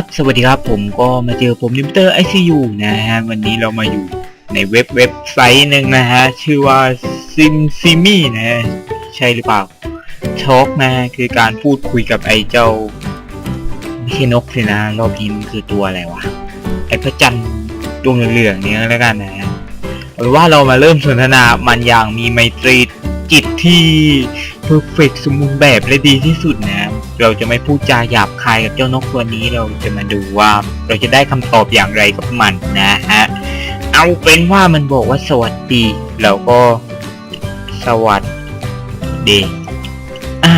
ครับ สวัสดีครับ ผมก็มาเจอผมนิมเตอร์ ICU นะฮะ วันนี้เรามาอยู่ในเว็บเว็บไซต์หนึ่งนะฮะ ชื่อว่า SimSimi นะฮะใช่หรือเปล่าช็อกนะฮะคือการพูดคุยกับไอเจ้าไม่ใช่นกสินะ รอบนี้มันคือตัวอะไรวะ ไอพระจันทร์ดวงเหลืองๆนี้แล้วกันนะฮะเอาเป็นว่าเรามาเริ่มสนทนามันอย่างมีไมตรีจิตที่เพอร์เฟกสมบูรณ์แบบและดีที่สุดนะ เราจะไม่พูดจาหยาบคายกับเจ้านกตัวนี้เราจะมาดูว่าเราจะได้คำตอบอย่างไรกับมันนะฮะเอาเป็นว่ามันบอกว่าสวัสดีเราก็สวัสดีอ่า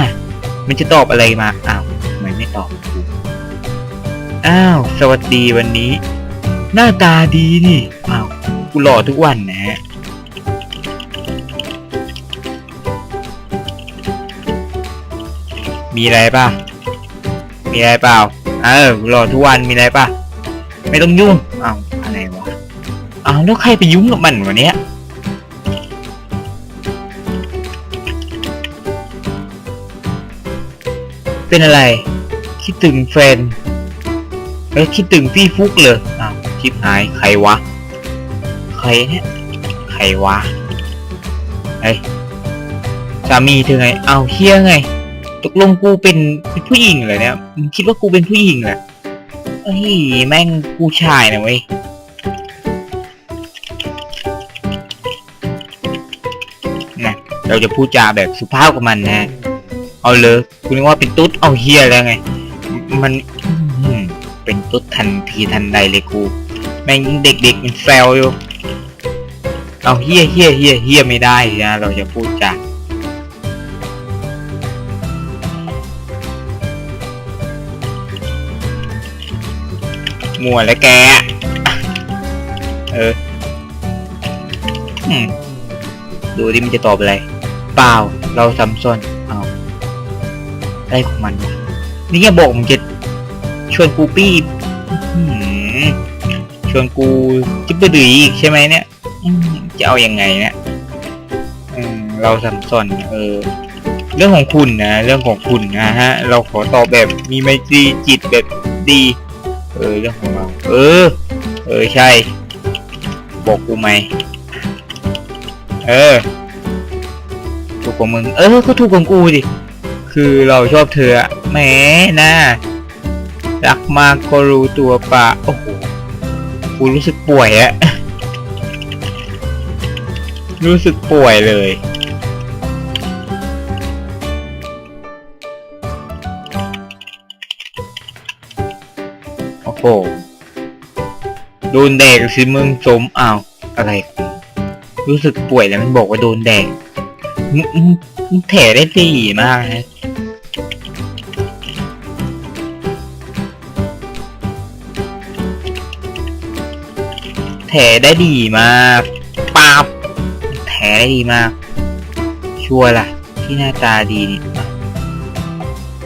มันจะตอบอะไรมาอ้าวทำไมไม่ตอบอ้าวสวัสดีวันนี้ หน้าตาดีนี่อ้าวกูหล่อทุกวันนะฮะ มีอะไรป่ะ มีอะไรเปล่า เออกูหล่อทุกวันมีอะไรป่ะ ไม่ต้องยุ่งอ้าวอะไรวะอ้าวแล้วใครไปยุ่งกับมันวะเนี้ยเป็นอะไร คิดถึงแฟนเอ้ยคิดถึงพี่ฟุกเลยอ้าวชิบหายใครวะ ใครเนี่ย ใครวะ เอ้ยสามีเธอไง เอาเฮี้ยไง ตกลงกูเป็นเป็นผู้หญิงเหรอเนี่ยมึงคิดว่ากูเป็นผู้หญิงเหรอเฮ้ยแม่งกูชายนะเว้ยนะเราจะพูดจาแบบสุภาพกับมันนะ เอาเลยคุณนึกว่าเป็นตุ๊ดเอาเฮียแล้วไง มันเป็นตุ๊ดทันทีทันใดเลยกูแม่งยิ่งเด็กๆมันแซวอยู่เอาเฮียเฮียเฮียเฮียไม่ได้นะเราจะพูดจา มัวแล้วแก เออดูดิมันจะตอบอะไร เปล่า เราซัมซุนเอาอะไรของมัน นี่แกบอกมึงจะชวนกูปี้ชวนกูจิ๊บไปดืออีกใช่ไหมเนี่ยจะเอาอยัางไงเนี่ยเราซัมซุนเออ เรื่องของคุณนะ เรื่องของคุณนะฮะ เราขอตอบแบบมีไมตรีจิตแบบดี เออเรื่องของเราเออ เออใช่ บอกกูไหมเออ ถูกกว่ามึง เออ ก็ถูกของกูดิ คือเราชอบเธออะแหมนะรักมากก็รู้ตัวปะโอ้โห กูรู้สึกป่วยอะ รู้สึกป่วยเลย โอ้โดนแดกสิมึงสมอ้าวอะไร รู้สึกป่วยแล้วมันบอกว่าโดนแดกมึงมึงมึงแถได้ดีมากนะแถได้ดีมากปาบแถได้ดีมาก ชัวร์ล่ะ ที่หน้าตาดีนี่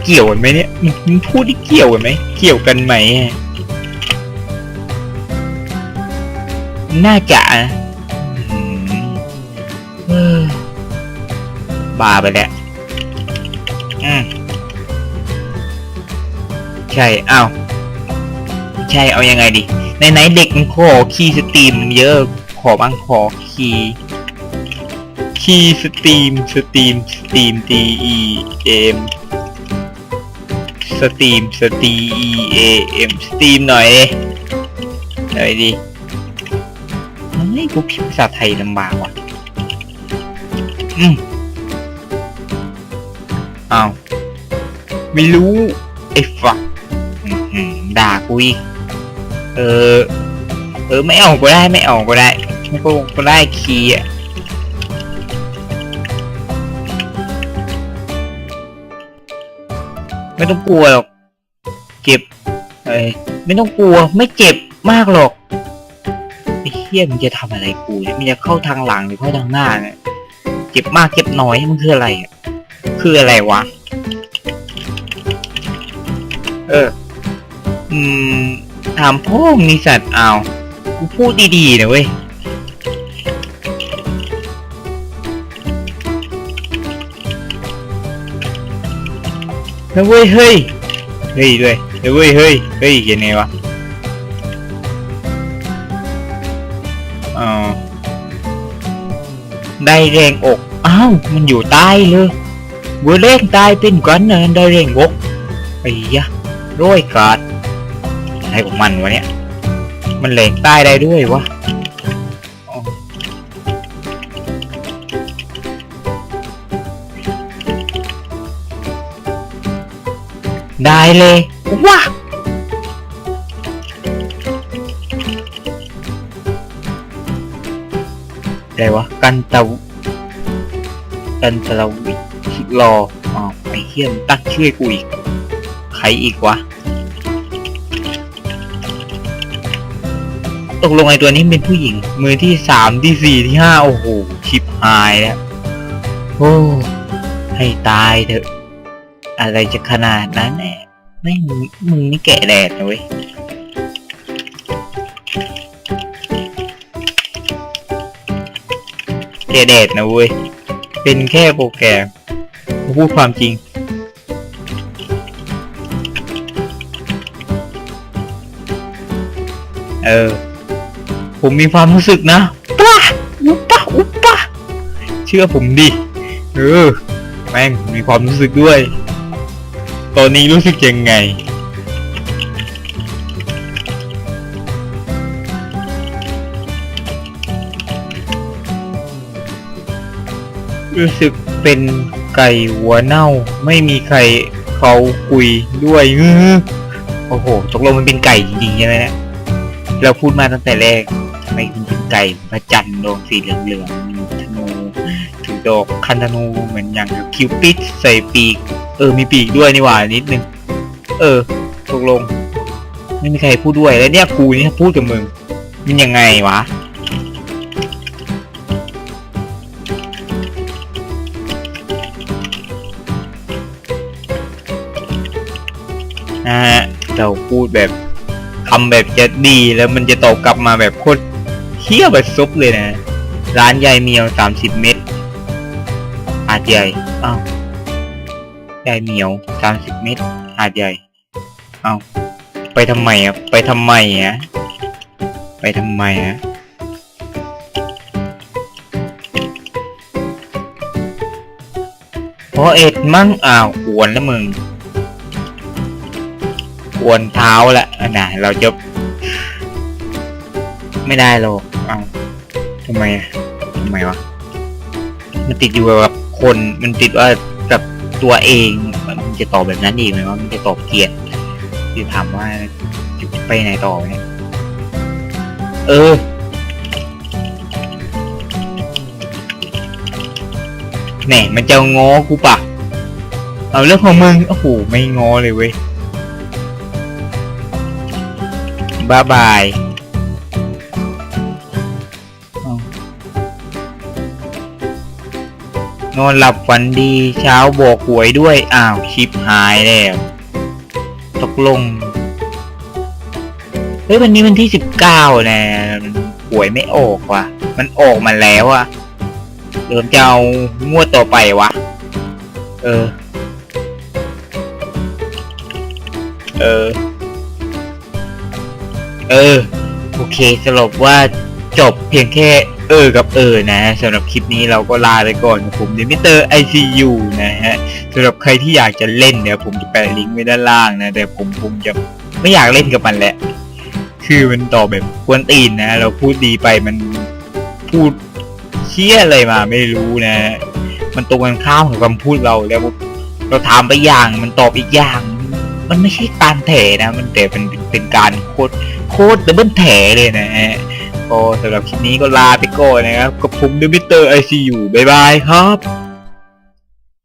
เกี่ยวกันไหมเนี่ยมึงมึงพูดที่เกี่ยวกันไหม เกี่ยวกันไหม น่าจะบาไปแล้วใช่ เอ้าใช่ เอายังไงดี ในไหนเด็กมันขอคีย์สตรีมเยอะ ขอบ้างขอคีย์คีย์สตรีม สตรีม สตรีม T E M สตรีม สตรี E A M สตรีมหน่อยดิหน่อยดิ เฮ้กูพิมพ์ภาษาไทยลำบากว่ะ อืมอ้าว ไม่รู้ ไอ้ฝักอื้อหือด่ากูอีก เออ เออ ไม่เอาก็ได้ ไม่เอาก็ได้ไม่ก็ก็ได้คีย์อะไม่ต้องกลัวหรอก เจ็บ เอ้ยไม่ต้องกลัว ไม่เจ็บมากหรอก ฮียมึงจะทำอะไรกูมึงจะเข้าทางหลังหรือเข้าทางหน้าเนี่ยเจ็บมากเจ็บน้อยมันคืออะไรอะคืออะไรวะ เออ อืมถามพ่อมีสัตว์เอากูพูดดีๆนะเว้ยเว้ยเฮ้ยเฮ้ยด้วยเฮ้ยเฮ้ยเฮ้ยยังไงวะ ได้แรงอก อ้าว มันอยู่ใต้เลยเวอร์เล่งใต้เป็นกันเนะได้แรงอกไอ้ยะร้อยกาดอะไรของมันวะเนี่ย มันแรงใต้ได้ด้วยวะได้เลยว้า อะไรวะ กันตะกันตะวิรออ้าวไอ้เฮียมนตั้งชื่อกูอีก ใครอีกวะ ตกลงไอ้ตัวนี้เป็นผู้หญิง มือที่สามที่สี่ที่ห้าโอ้โห ชิบหายแล้วโอ้ให้ตายเถอะ อะไรจะขนาดนั้นแน่ไม่มึงนี่แกะแดดนะเว้ย แกะแดดนะเว้ย เป็นแค่โปรแกรมพูดความจริง เออ ผมมีความรู้สึกนะป้าอุปปะอุปปะเชื่อผมดิ เออ แม่งมีความรู้สึกด้วย ตอนนี้รู้สึกยังไง รู้สึกเป็นไก่หัวเน่า ไม่มีใครเขาคุยด้วยอื้อโอ้โหตกลงมันเป็นไก่จริงๆใช่ไหมเนี่ยเราพูดมาตั้งแต่แรกทำไมมันเป็นไก่พระจันทร์ดวงสีเหลืองๆมีธนูถือดอกคันธนูเหมือนอย่างคิวปิดใส่ปีก เออมีปีกด้วยนี่หว่านิดนึง เออตกลง ไม่มีใครพูดด้วยแล้วเนี่ยกูนี่พูดกับมึงมันยังไงวะ นะฮะเราพูดแบบคำแบบจะดีแล้วมันจะตอบกลับมาแบบโคตรเฮี้ยวแบบซุปเลยนะ ร้านยายเมียวสามสิบเม็ดอาดใหญ่อ้าวยายเมียวสามสิบเม็ดอาดใหญ่อ้าวไปทำไมอะ ไปทำไมอะ ไปทำไมอะเพราะเอ็ดมั่งอ้าวอวนแล้วมึง อวนเท้าละน่ะเราจะ ไม่ได้หรอกอ้าทำไมทำไมวะ มันติดอยู่กับคนมันติดว่ากับตัวเองมันจะตอบแบบนั้นอีกไหมว่ามันจะตอบเกลียดคือถามว่าจะไปไหนต่อเนี่ยเออแหน่มันจะง้อกูปะเอาเรื่องของมึงโอ้โหไม่ง้อเลยเว้ย บ๊ายบายนอนหลับฝันดีเช้าบอกหวยด้วย อ้าวชิปหายแล้วตกลง เฮ้ยวันนี้วันที่สิบเก้านะหวยไม่ออกว่ะ มันออกมาแล้วอะเดี๋ยวจะเอางวดต่อไปวะ เออ เออ เออ โอเคสรุปว่าจบเพียงแค่เออกับเออนะสำหรับคลิปนี้เราก็ลาไปก่อนผมเดมิเตอร์ ICU นะฮะสำหรับใครที่อยากจะเล่นเนี่ยผมจะแปะลิงก์ไว้ด้านล่างนะ แต่ผมคงจะไม่อยากเล่นกับมันแหละ คือมันตอบแบบกวนตีนนะ เราพูดดีไปมันพูดเชี่ยอะไรมาไม่รู้นะ มันตรงกันข้ามกับคำพูดเราแล้ว เราถามไปอย่างมันตอบอีกอย่าง มันไม่ใช่การแถนะ มันแต่เป็นเป็นการโคตร โคตรดับเบิลแถเลยนะฮะก็สำหรับคลิปนี้ก็ลาไปก่อนนะครับกับผมเดมิเตอร์ไอซียูบายบายครับ